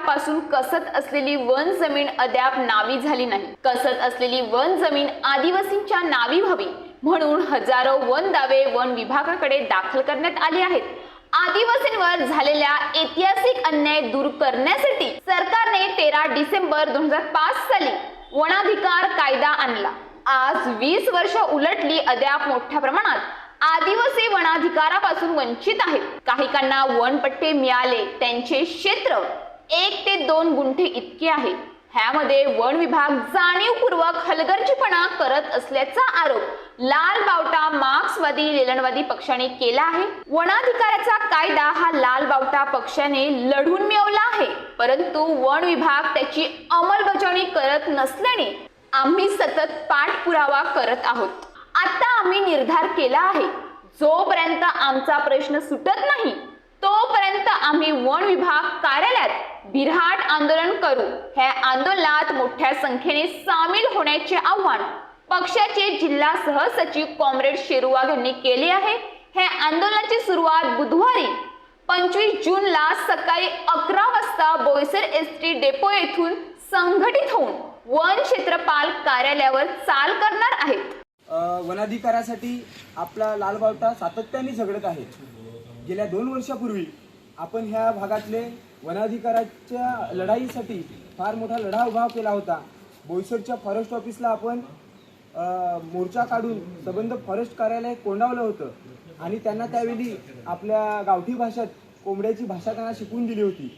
वर्षापासून कसत असलेली वन जमीन अद्याप नावी झाली नाही. कसत असलेली वन जमीन आदिवासींच्या नावी व्हावी म्हणून हजारो वन दावे वन विभागाकडे दाखल करण्यात आले आहेत. आदिवासींवर झालेल्या ऐतिहासिक अन्याय दूर करण्यासाठी सरकारने तेरा डिसेंबर दोन हजार पाच साली वनाधिकार कायदा आणला. आज वीस वर्ष उलटली अद्याप मोठ्या प्रमाणात आदिवासी वनाधिकारापासून वंचित आहेत. काहीकांना वनपट्टे मिळाले त्यांचे क्षेत्र एक ते दोन गुंठे इतके आहे. ह्यामध्ये वन विभाग जाणीवपूर्वक हलगर्जीपणा करत असल्याचा आरोप लाल बावटा मार्क्सवादी लेलनवादी पक्षाने केला आहे. वनाधिकाराचा कायदा हा लाल बावटा पक्षाने लढून मिळवला आहे. परंतु वन विभाग त्याची अंमलबजावणी करत नसल्याने आम्ही सतत पाठपुरावा करत आहोत. आता आम्ही निर्धार केला आहे. जोपर्यंत आमचा प्रश्न सुटत नाही तोपर्यंत आम्ही वन विभाग कार्यालयात बिराट आंदोलन करू. ह्या आंदोलनात मोठ्या संख्येने सामील होण्याचे आव्हान पक्षाचे जिल्हा सहसचिव कॉम्रेड शेरुवाग यांनी केले आहे. हे आंदोलनाची सुरुवात बुधवारी पंचवीस जूनला सकाळी अकरा वाजता बोईसर एस टी डेपो येथून संघटित होऊन वन क्षेत्रपाल कार्यालयावर चाल करणार आहेत. वनाधिकारासाठी आपला लालबावटा सातत्याने झगडत आहे. गेल्या दोन वर्षापूर्वी आपण ह्या भागातले वनाधिकाराच्या लढाईसाठी फार मोठा लढा उभा केला होता. बोईसरच्या फॉरेस्ट ऑफिसला आपण मोर्चा काढून संबंध फॉरेस्ट कार्यालय कोंडावलं होतं. आणि त्यांना त्यावेळी आपल्या गावठी भाषेत कोंबड्याची भाषा त्यांना शिकवून दिली होती.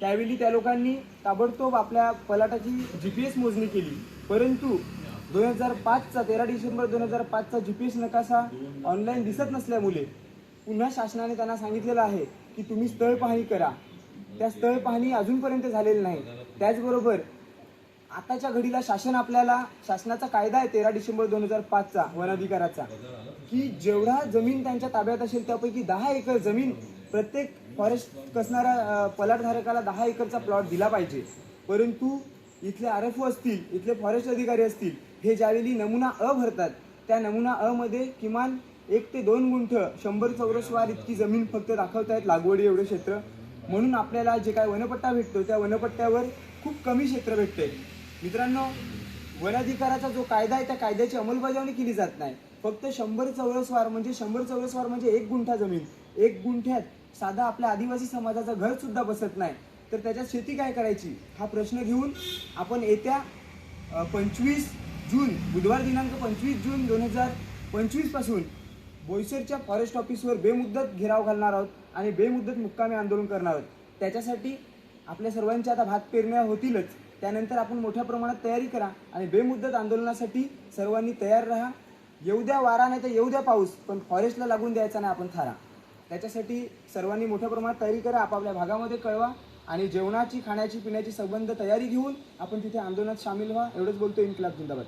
त्यावेळी त्या लोकांनी ताबडतोब आपल्या पलाटाची जी पी एस मोजणी केली. परंतु दोन हजार पाचचा तेरा डिसेंबर दोन हजार पाचचा जी पी एस नकाशा ऑनलाईन दिसत नसल्यामुळे पुन्हा शासनाने त्यांना सांगितलेलं आहे की तुम्ही स्थळ पाहणी करा. त्या स्थळ पाहणी अजूनपर्यंत झालेली नाही. त्याचबरोबर आताच्या घडीला शासन आपल्याला शासनाचा कायदा आहे तेरा डिसेंबर दोन हजार पाचचा वनाधिकाराचा. की जेवढा जमीन त्यांच्या ताब्यात असेल त्यापैकी दहा एकर जमीन प्रत्येक फॉरेस्ट कसणाऱ्या पलाटधारकाला दहा एकरचा प्लॉट दिला पाहिजे. परंतु इथले आर एफ ओ असतील इथले फॉरेस्ट अधिकारी असतील हे ज्यावेळी नमुना अ भरतात त्या नमुना अ मध्ये किमान एक ते दोन गुंठ शंभर चौरस वार इतकी जमीन फक्त दाखवतायत लागवडी एवढं क्षेत्र. म्हणून आपल्याला जे काय वनपट्टा भेटतो त्या वनपट्ट्यावर खूप कमी क्षेत्र भेटते मित्रांनो वनाधिकाराचा जो कायदा आहे त्या कायद्याची अंमलबजावणी केली जात नाही. फक्त शंभर चौरसवार म्हणजे शंभर चौरसवार म्हणजे एक गुंठा जमीन. एक गुंठ्यात साधा आपल्या आदिवासी समाजाचा घर सुद्धा बसत नाही. तर त्याच्यात शेती काय करायची? हा प्रश्न घेऊन आपण येत्या पंचवीस जून बुधवार दिनांक पंचवीस जून दोन हजार पंचवीसपासून बोईसरच्या फॉरेस्ट ऑफिसवर बेमुद्दत घेराव घालणार आहोत आणि बेमुद्दत मुक्कामी आंदोलन करणार आहोत. त्याच्यासाठी आपल्या सर्वांच्या आता भात पेरण्या होतीलच. त्यानंतर आपण मोठ्या प्रमाणात तयारी करा आणि बेमुद्दत आंदोलनासाठी सर्वांनी तयार राहा. येऊ द्या वारा नाही तर येऊ द्या पाऊस पण फॉरेस्टला लागून द्यायचा नाही आपण थारा. त्याच्यासाठी सर्वांनी मोठ्या प्रमाणात तयारी करा आपापल्या भागामध्ये कळवा आणि जेवणाची खाण्याची पिण्याची संबंध तयारी घेऊन आपण तिथे आंदोलनात सामील व्हा. एवढंच बोलतो इन्कलाब जिंदाबाद.